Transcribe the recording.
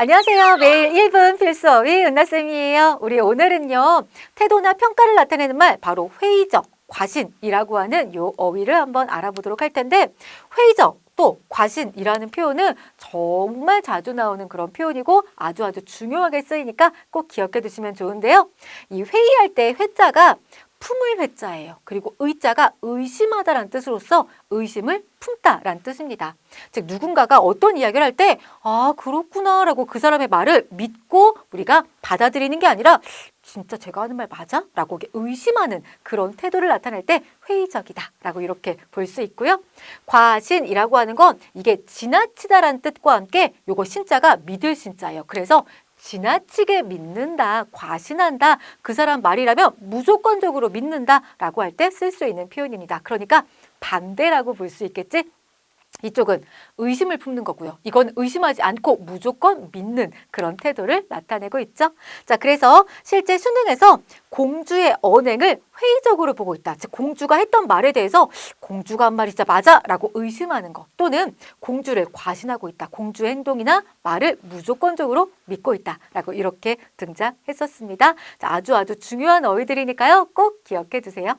안녕하세요. 매일 1분 필수 어휘 은나쌤이에요. 우리 오늘은요. 태도나 평가를 나타내는 말 바로 회의적, 과신이라고 하는 요 어휘를 한번 알아보도록 할 텐데 회의적 또 과신이라는 표현은 정말 자주 나오는 그런 표현이고 아주 아주 중요하게 쓰이니까 꼭 기억해 두시면 좋은데요. 이 회의할 때 회자가 품을 회자예요. 그리고 의자가 의심하다라는 뜻으로서 의심을 품다라는 뜻입니다. 즉 누군가가 어떤 이야기를 할 때 아 그렇구나라고 그 사람의 말을 믿고 우리가 받아들이는 게 아니라 진짜 제가 하는 말 맞아? 라고 의심하는 그런 태도를 나타낼 때 회의적이다 라고 이렇게 볼 수 있고요. 과신이라고 하는 건 이게 지나치다라는 뜻과 함께 요거 신자가 믿을 신자예요. 그래서 지나치게 믿는다, 과신한다, 그 사람 말이라면 무조건적으로 믿는다라고 할 때 쓸 수 있는 표현입니다. 그러니까 반대라고 볼 수 있겠지? 이쪽은 의심을 품는 거고요. 이건 의심하지 않고 무조건 믿는 그런 태도를 나타내고 있죠. 자, 그래서 실제 수능에서 공주의 언행을 회의적으로 보고 있다. 즉, 공주가 했던 말에 대해서 공주가 한 말이 진짜 맞아? 라고 의심하는 것. 또는 공주를 과신하고 있다. 공주의 행동이나 말을 무조건적으로 믿고 있다. 라고 이렇게 등장했었습니다. 자, 아주 아주 중요한 어휘들이니까요. 꼭 기억해 두세요.